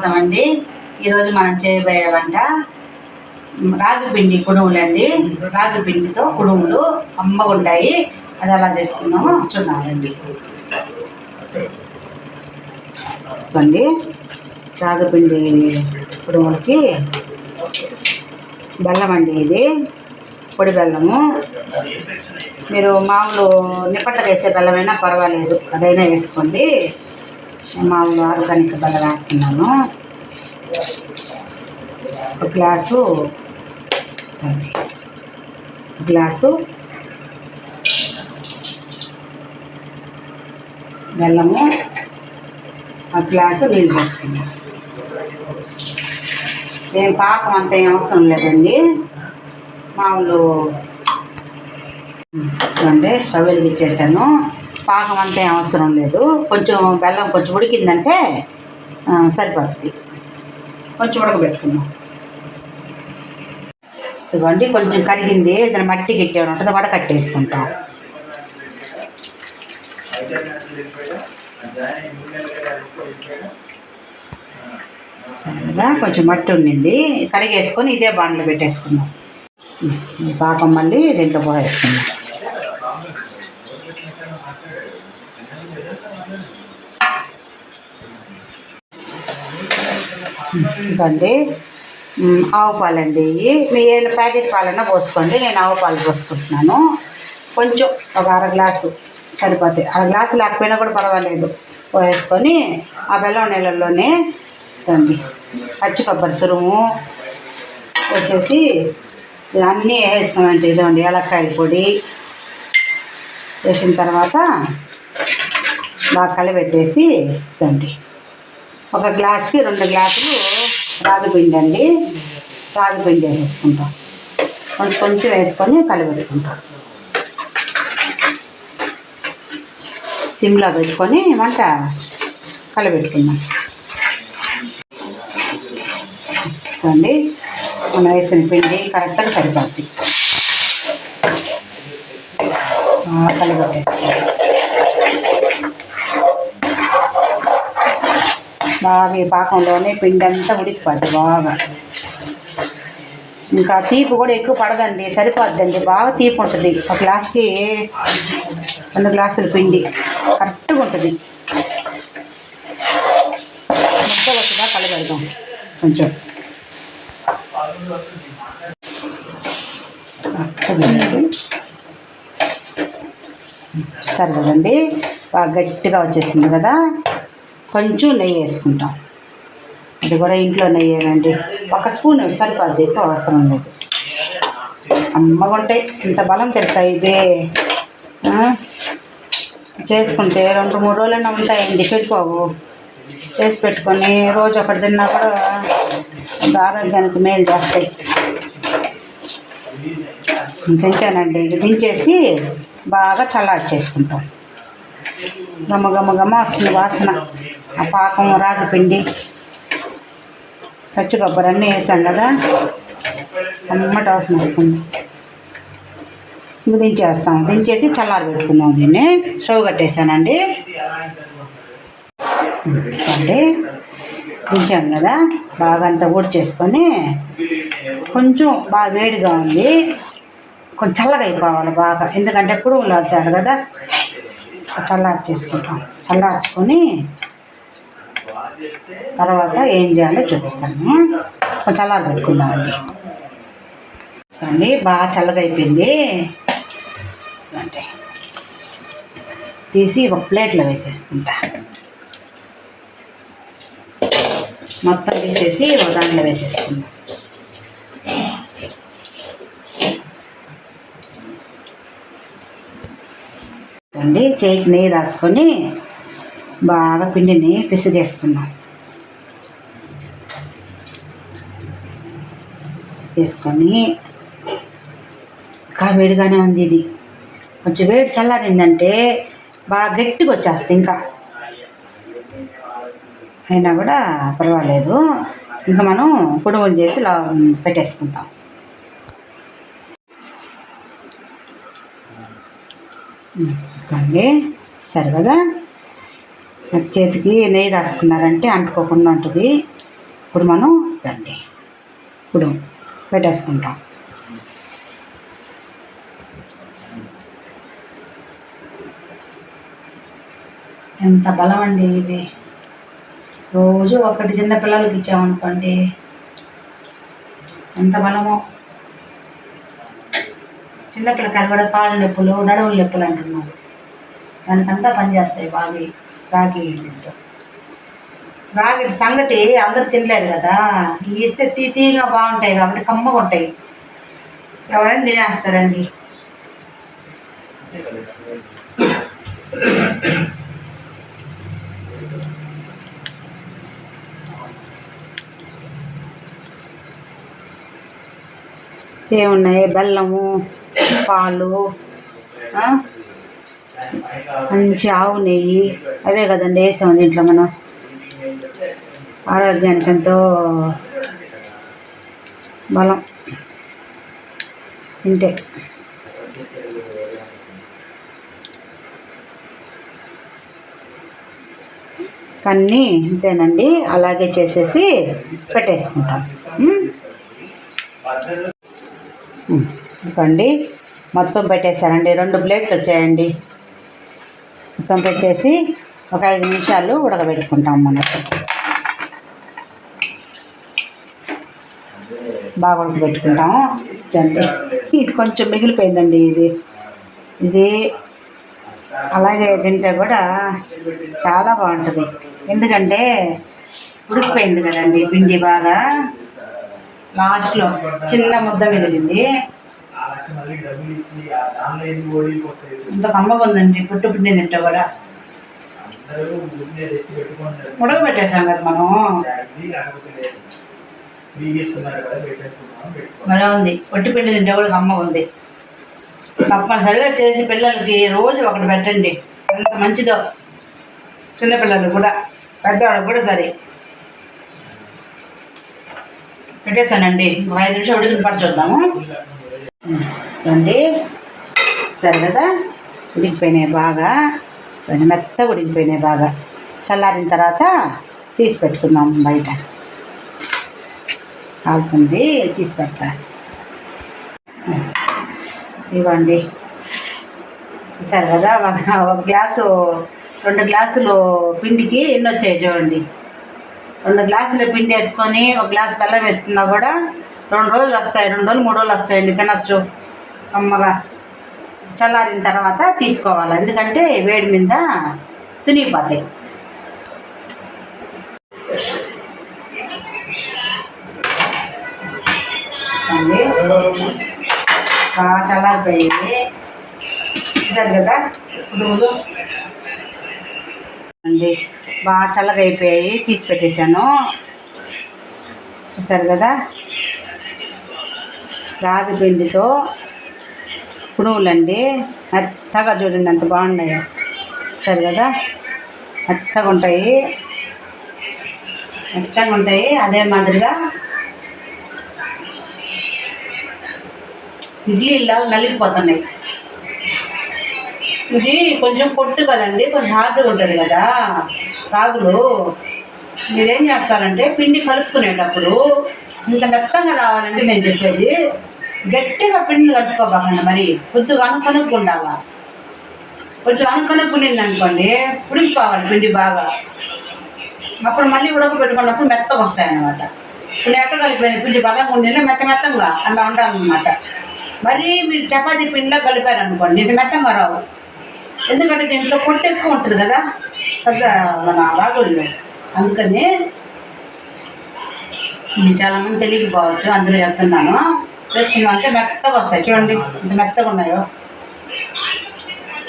స్వాగతం అండి ఈరోజు మనం చేయబోయే వంట రాగి పిండి కుడుములండి. రాగి పిండితో కుడుములు అమ్మగుంటాయి అది ఎలా చేసుకున్నామో చూద్దామండి. అండి రాగి పిండి కుడుములకి బెల్లం అండి ఇది. పొడి బెల్లము. మీరు మామూలు నిప్పట్లకు వేసే బెల్లమైనా పర్వాలేదు. అదైనా వేసుకోండి. మామూలు ఆర్గానిక్ బల వేస్తున్నాను ఒక గ్లాసు గ్లాసు బెల్లము ఒక గ్లాసు నీళ్ళు పోసుకున్నాం. ఏం పాకం అంత ఏం అవసరం లేదండి. మామూలు చూడండి స్టవ్ వెలిగించేసాను పాకం అంత ఏం అవసరం లేదు. కొంచెం బెల్లం కొంచెం ఉడికిందంటే సరిపోతుంది. కొంచెం ఉడకబెట్టుకుందాం. ఇదిగోండి కొంచెం కరిగింది. దాని మట్టి గిట్టే ఉంటుంది. వడకట్టేసుకుంటాం సరే కదా కొంచెం మట్టి ఉండింది. కడిగేసుకొని ఇదే బాండ్లో పెట్టేసుకుందాం. పాపం పాకం మళ్ళీ దీంట్లో పోసేసుకుందాం. ఇదండి ఆవు పాలండి మీ ఏ ప్యాకెట్ పాలన్నా పోసుకోండి. నేను ఆవు పాలు పోసుకుంటున్నాను. కొంచెం ఒక అర గ్లాసు సరిపోతాయి. అర గ్లాసు లేకపోయినా కూడా పర్వాలేదు. పోసుకొని ఆ బెల్లం నీళ్ళల్లోనే తండి పచ్చి కొబ్బరి తురుము వేసేసి అన్నీ వేసుకున్నాంటే ఇదండి ఏలక్కాయ పొడి వేసిన తర్వాత బాగా కలిపెట్టేసి ఇదండి ఒక గ్లాస్కి రెండు గ్లాసులు రాగి పిండి అండి రాగి పిండి వేసుకుంటాం కొంచెం కొంచెం వేసుకొని కలిపెట్టుకుంటాం సిమ్లో పెట్టుకొని వంట కలిపెట్టుకుందాం అండి మనం వేసిన పిండి కరెక్ట్గా సరిపడుతుంది కలిపెట్టేస్తాం బాగా ఈ పాకంలోనే పిండి అంతా ఉడికిపోద్ది బాగా. ఇంకా తీపి కూడా ఎక్కువ పడదండి సరిపోద్దండి. బాగా తీపి ఉంటుంది. ఒక గ్లాస్కి రెండు గ్లాసుల పిండి. కరెక్ట్గా ఉంటుంది. ముద్ద వచ్చినా కలబెడదాం. కొంచెం. సరే కదండి బాగా గట్టిగా వచ్చేసింది కదా. కొంచెం నెయ్యి వేసుకుంటాం. అది కూడా ఇంట్లో నెయ్యేనండి ఒక స్పూన్ సరిపోద్ది ఎక్కువ అవసరం లేదు. అమ్మగుంటాయి ఇంత బలం తెలుసా ఇదే చేసుకుంటే రెండు మూడు రోజులైనా ఉంటాయండి పెట్టుకోవు. చేసి పెట్టుకొని రోజు ఒకటి తిన్నా కూడా ఆరోగ్యానికి మేలు చేస్తాయి. ఇంకంతేనండి ఇది దించేసి బాగా చల్లారి చేసుకుంటాం గమ్మ గమ వస్తుంది వాసన. ఆ పాకం రాగి పిండి పచ్చి కొబ్బరి అన్నీ వేసాం కదా. అమ్మట వాసన వస్తుంది. ఇంక దించేస్తాం. దించేసి చల్లారి పెట్టుకున్నాం దీన్ని. స్టవ్ కట్టేసానండి. అండి దించాం కదా. బాగా అంతా ఊడి చేసుకొని కొంచెం బాగా వేడిగా ఉంది. కొంచెం చల్లగా అయిపోవాలి బాగా. ఎందుకంటే పురుగులు వద్దారు కదా. చల్లారి చేసుకుంటాం. చల్లార్చుకొని తర్వాత ఏం చేయాలో చూపిస్తాను. కొంచెం చల్లారి పెట్టుకుందామండి అండి. బాగా చల్లగా అయిపోయింది అంటే తీసి ఒక ప్లేట్లో వేసేసుకుంటా. మొత్తం తీసేసి ఒక దాంట్లో వేసేసుకుందాం. రాసుకోండి చేయికి నెయ్యి రాసుకొని బాగా పిండిని పిసిగేసుకుందాం. పిసిగేసుకొని ఇంకా వేడిగానే ఉంది ఇది. కొంచెం వేడి చల్లారిందంటే బాగా గట్టిగా వచ్చేస్తుంది ఇంకా. అయినా కూడా పర్వాలేదు. ఇంకా మనం కుడుములు చేసి పెట్టేసుకుంటాం. ఇదిగోండి. సరే కదా చేతికి నెయ్యి రాసుకున్నారంటే అంటుకోకుండా ఉంటుంది. ఇప్పుడు మనం దండి ఇప్పుడు పెట్టేసుకుంటాం. ఎంత బలం అండి ఇది. రోజు ఒకటి చిన్న పిల్లలకి ఇచ్చామనుకోండి ఎంత బలమో. చిన్నపిల్లకాయలు కూడా కాళ్ళు నొప్పులు నడువుల నొప్పులు అంటున్నారు దానికంతా పనిచేస్తాయి బాగా రాగి దీంతో రాగి సంగటి అందరూ తినలేరు కదా ఇవి ఇస్తే తీ తీగా బాగుంటాయి కాబట్టి కమ్మగా ఉంటాయి ఎవరైనా తినేస్తారండి ఏమున్నాయి? బెల్లము పాలు మంచి ఆవు నెయ్యి. అవే కదండి వేసాము దీంట్లో మనం. ఆరోగ్యానికి ఎంతో బలం. తింటే. అన్నీ ఇంతేనండి. అలాగే చేసేసి పెట్టేసుకుంటాం. ఉమ్. ఇదిగోండి. మొత్తం పెట్టేశానండి. రెండు ప్లేట్లు వచ్చాయండి. మొత్తం పెట్టేసి ఒక ఐదు నిమిషాలు ఉడకబెట్టుకుంటాం మనకు బాగా ఉడకబెట్టుకుంటాము. ఇదండి. ఇది కొంచెం మిగిలిపోయిందండి ఇది. ఇది అలాగే తింటే కూడా చాలా బాగుంటుంది. ఎందుకంటే ఉడికిపోయింది కదండి పిండి బాగా. లాస్ట్లో చిన్న ముద్ద వెళ్ళింది ఇంత కమ్మగా ఉందండి పుట్టు పిండి తింటే కూడా. ఉడకబెట్టేసాం కదా మనం మళ్ళీ ఉంది ఒట్టి పిండి తింటే కూడా కమ్మగా ఉంది. తప్పనిసరిగా చేసి పిల్లలకి రోజు ఒకటి పెట్టండి. ఎంత మంచిదో చిన్నపిల్లలు కూడా పెద్దవాళ్ళకి కూడా సరే. పెట్టేశానండి. ఒక ఐదు నిమిషం ఉడికిన పడి చూద్దాము. అండి. సరే కదా? ఉడికిపోయినాయి బాగా. రెండు మెత్తగా ఉడికిపోయినాయి బాగా. చల్లారిన తర్వాత తీసి పెట్టుకుందాం బయట. ఆగుతుంది తీసి పెడతా. ఇవ్వండి. చూసారు కదా? ఒక ఒక గ్లాసు రెండు గ్లాసులు పిండికి ఎన్ని వచ్చాయి చూడండి. రెండు గ్లాసుల పిండి వేసుకొని ఒక గ్లాస్ బెల్లం వేసుకున్నా కూడా రెండు రోజులు వస్తాయి రెండు రోజులు మూడు రోజులు వస్తాయండి తినచ్చు. సమ్మగా చల్లారిన తర్వాత తీసుకోవాలి. ఎందుకంటే వేడి మీద తునిగిపోతాయి. బాగా చల్లారిపోయింది. చూసారు కదా? ఇప్పుడు అండి. బాగా చల్లగా అయిపోయాయి తీసి పెట్టేశాను. చూసారు కదా? రాగి పిండితో పునుగులండి. మెత్తగా చూడండి అంత బాగున్నాయి. చూసారు కదా? మెత్తగా ఉంటాయి మెత్తగా ఉంటాయి అదే మాదిరిగా ఇడ్లీలా నలిగిపోతున్నాయి. ఇది కొంచెం పొట్టు కదండి కొంచెం హార్డ్గా ఉంటుంది కదా. రాగులు మీరేం చేస్తారంటే పిండి కలుపుకునేటప్పుడు ఇంత మెత్తంగా రావాలంటే నేను చెప్పేది గట్టిగా పిండి కలుపుకోబాకండి మరి. కొద్దిగా అనుకనుక్కు ఉండాలా. కొంచెం అనుకనుక్కునింది అనుకోండి ఉడికిపోవాలి పిండి బాగా. అప్పుడు మళ్ళీ ఉడకబెట్టుకున్నప్పుడు మెత్తగా వస్తాయన్నమాట. ఇప్పుడు ఎట్ట కలిపిన పిండి పదంగా ఉండినా మెత్త మెత్తంగా అలా ఉండాలన్నమాట. మరీ మీరు చపాతీ పిండిలో కలిపారనుకోండి ఇది మెత్తంగా రావు. ఎందుకంటే దీంట్లో పొట్టు ఎక్కువ ఉంటుంది కదా? సద్ద మన రాగుల్లో అందుకని చాలామంది తెలియకపోవచ్చు అందులో చెప్తున్నాను. చేసుకుందాం అంటే మెత్తగా వస్తాయి. చూడండి ఇంత మెత్తగా ఉన్నాయో.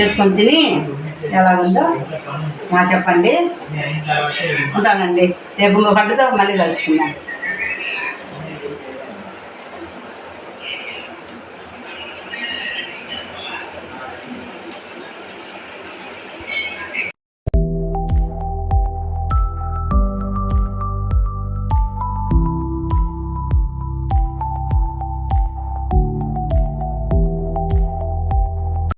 చేసుకొని తిని ఎలా ఉందో చెప్పండి. ఉంటానండి. రేపు ఇంకో మళ్ళీ కలుసుకుందాం.